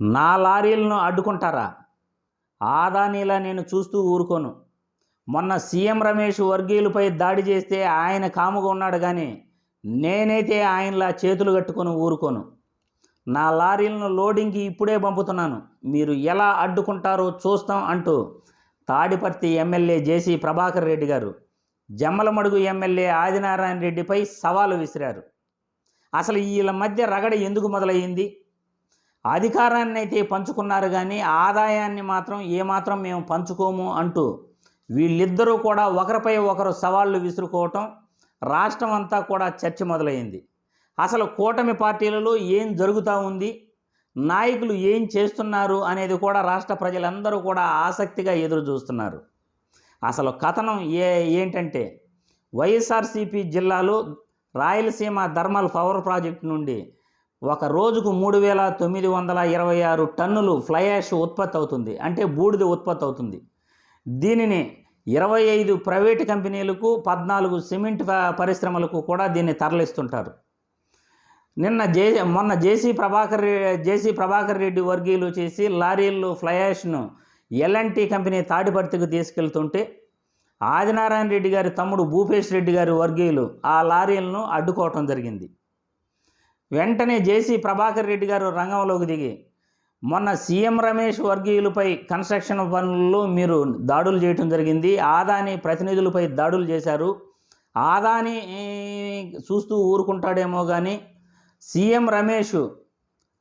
నా లారీలను అడ్డుకుంటారా? ఆదానీలా నేను చూస్తూ ఊరుకోను. మొన్న సీఎం రమేష్ వర్గీయులపై దాడి చేస్తే ఆయన కాముగా ఉన్నాడు కానీ నేనైతే ఆయనలా చేతులు కట్టుకొని ఊరుకోను. నా లారీలను లోడింగ్కి ఇప్పుడే పంపుతున్నాను. మీరు ఎలా అడ్డుకుంటారో చూస్తాం అంటూ తాడిపర్తి ఎమ్మెల్యే జేసీ ప్రభాకర్ రెడ్డి గారు జమ్మలమడుగు ఎమ్మెల్యే ఆదినారాయణ రెడ్డిపై సవాలు విసిరారు. అసలు వీళ్ళ మధ్య రగడ ఎందుకు మొదలయ్యింది? అధికారాన్ని అయితే పంచుకున్నారు కానీ ఆదాయాన్ని మాత్రం ఏమాత్రం మేము పంచుకోము అంటూ వీళ్ళిద్దరూ కూడా ఒకరిపై ఒకరు సవాళ్ళు విసురుకోవటం రాష్ట్రం అంతా కూడా చర్చ మొదలైంది. అసలు కూటమి పార్టీలలో ఏం జరుగుతూ ఉంది? నాయకులు ఏం చేస్తున్నారు అనేది కూడా రాష్ట్ర ప్రజలందరూ కూడా ఆసక్తిగా ఎదురు చూస్తున్నారు. అసలు కథనం ఏ ఏంటంటే వైఎస్ఆర్సీపీ జిల్లాలో రాయలసీమ థర్మల్ పవర్ ప్రాజెక్టు నుండి ఒక రోజుకు మూడు వేల తొమ్మిది వందల ఇరవై ఆరు టన్నులు ఫ్లై యాష్ ఉత్పత్తి అవుతుంది అంటే బూడిద ఉత్పత్తి అవుతుంది దీనిని ఇరవై ఐదు ప్రైవేటు కంపెనీలకు పద్నాలుగు సిమెంట్ పరిశ్రమలకు కూడా దీన్ని తరలిస్తుంటారు. నిన్న జే మొన్న జేసీ ప్రభాకర్ జేసీ ప్రభాకర్ రెడ్డి వర్గీయులు చేసి లారీల్లో ఫ్లయాష్ను ఎల్ఎన్టీ కంపెనీ తాడిపర్తికి తీసుకెళ్తుంటే ఆదినారాయణ రెడ్డి గారి తమ్ముడు భూపేష్ రెడ్డి గారి వర్గీయులు ఆ లారీలను అడ్డుకోవటం జరిగింది. వెంటనే జేసీ ప్రభాకర్ రెడ్డి గారు రంగంలోకి దిగి మొన్న సీఎం రమేష్ వర్గీయులపై కన్స్ట్రక్షన్ పనుల్లో మీరు దాడులు చేయటం జరిగింది. ఆదాని ప్రతినిధులపై దాడులు చేశారు. ఆదాని చూస్తూ ఊరుకుంటాడేమో కానీ సీఎం రమేష్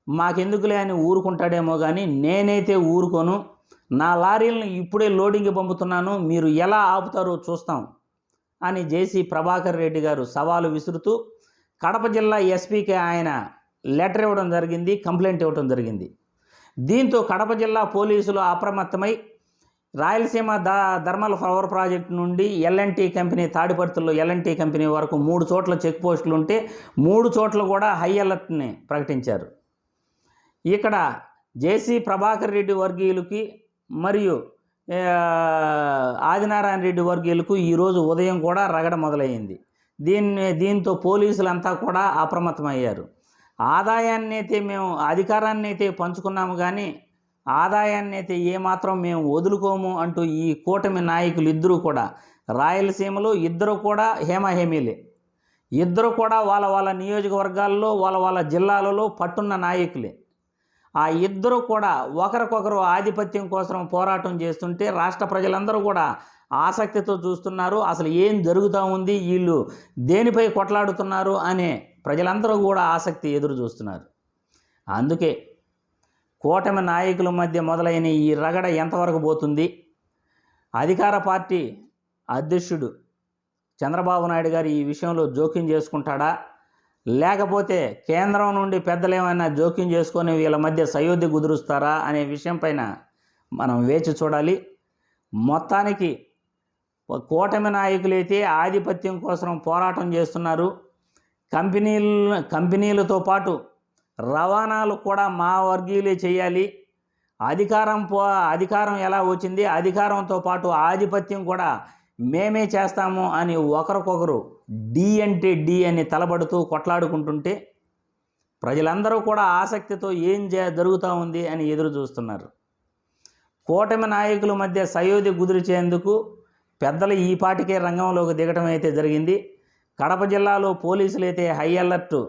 మాకెందుకులే అని ఊరుకుంటాడేమో కానీ నేనైతే ఊరుకోను. నా లారీలను ఇప్పుడే లోడింగ్కి పంపుతున్నాను. మీరు ఎలా ఆపుతారో చూస్తాం అని జేసీ ప్రభాకర్ రెడ్డి గారు సవాలు విసురుతూ కడప జిల్లా ఎస్పీకి ఆయన లెటర్ ఇవ్వడం జరిగింది కంప్లైంట్ ఇవ్వడం జరిగింది. దీంతో కడప జిల్లా పోలీసులు అప్రమత్తమై Rayalaseema the thermal power project నుండి ఎల్ఎన్టీ కంపెనీ తాడిపర్తిలో ఎల్ఎన్టీ కంపెనీ వరకు మూడు చోట్ల చెక్ పోస్టులు ఉంటే మూడు చోట్ల కూడా హై అలర్ట్ని ప్రకటించారు. ఇక్కడ జేసీ ప్రభాకర్ రెడ్డి వర్గీయులకి మరియు ఆదినారాయణ రెడ్డి వర్గీయులకు ఈరోజు ఉదయం కూడా రగడ మొదలయ్యింది. దీన్ని దీంతో పోలీసులంతా కూడా అప్రమత్తమయ్యారు. ఆదాయాన్ని అయితే మేము అధికారాన్ని అయితే పంచుకున్నాము కానీ ఆదాయాన్ని అయితే ఏమాత్రం మేము వదులుకోము అంటూ ఈ కూటమి నాయకులు ఇద్దరూ కూడా రాయలసీమలో ఇద్దరు కూడా హేమహేమీలే. ఇద్దరు కూడా వాళ్ళ వాళ్ళ నియోజకవర్గాల్లో వాళ్ళ వాళ్ళ జిల్లాలలో పట్టున్న నాయకులే. ఆ ఇద్దరు కూడా ఒకరికొకరు ఆధిపత్యం కోసం పోరాటం చేస్తుంటే రాష్ట్ర ప్రజలందరూ కూడా ఆసక్తితో చూస్తున్నారు. అసలు ఏం జరుగుతూ ఉంది? వీళ్ళు దేనిపై కొట్లాడుతున్నారు? అనే ప్రజలందరూ కూడా ఆసక్తి ఎదురు చూస్తున్నారు. అందుకే కూటమి నాయకుల మధ్య మొదలైన ఈ రగడ ఎంతవరకు పోతుంది? అధికార పార్టీ అధ్యక్షుడు చంద్రబాబు నాయుడు గారు ఈ విషయంలో జోక్యం చేసుకుంటాడా? లేకపోతే కేంద్రం నుండి పెద్దలేమైనా జోక్యం చేసుకొని వీళ్ళ మధ్య సయోధ్య కుదురుస్తారా? అనే విషయం పైన మనం వేచి చూడాలి. మొత్తానికి కూటమి నాయకులైతే ఆధిపత్యం కోసం పోరాటం చేస్తున్నారు. కంపెనీలు కంపెనీలతో పాటు రవాణాలు కూడా మా వర్గీయులే చేయాలి. అధికారం పో అధికారం ఎలా వచ్చింది అధికారంతో పాటు ఆధిపత్యం కూడా మేమే చేస్తాము అని ఒకరికొకరు డి అంటే డి అని తలబడుతూ కొట్లాడుకుంటుంటే ప్రజలందరూ కూడా ఆసక్తితో ఏం జరుగుతూ ఉంది అని ఎదురు చూస్తున్నారు. కూటమి నాయకుల మధ్య సయోధి కుదిరిచేందుకు పెద్దలు ఈ పాటికే రంగంలోకి దిగటం అయితే జరిగింది. కడప జిల్లాలో పోలీసులు అయితే హై అలర్ట్.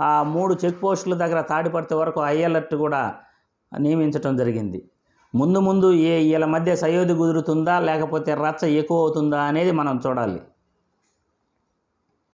ఆ మూడు చెక్ పోస్టుల దగ్గర తాడిపడితే వరకు హై అలర్ట్ కూడా నియమించటం జరిగింది. ముందు ముందు ఏ వీళ్ళ మధ్య సయోధి కుదురుతుందా లేకపోతే రచ్చ ఎక్కువ అవుతుందా అనేది మనం చూడాలి.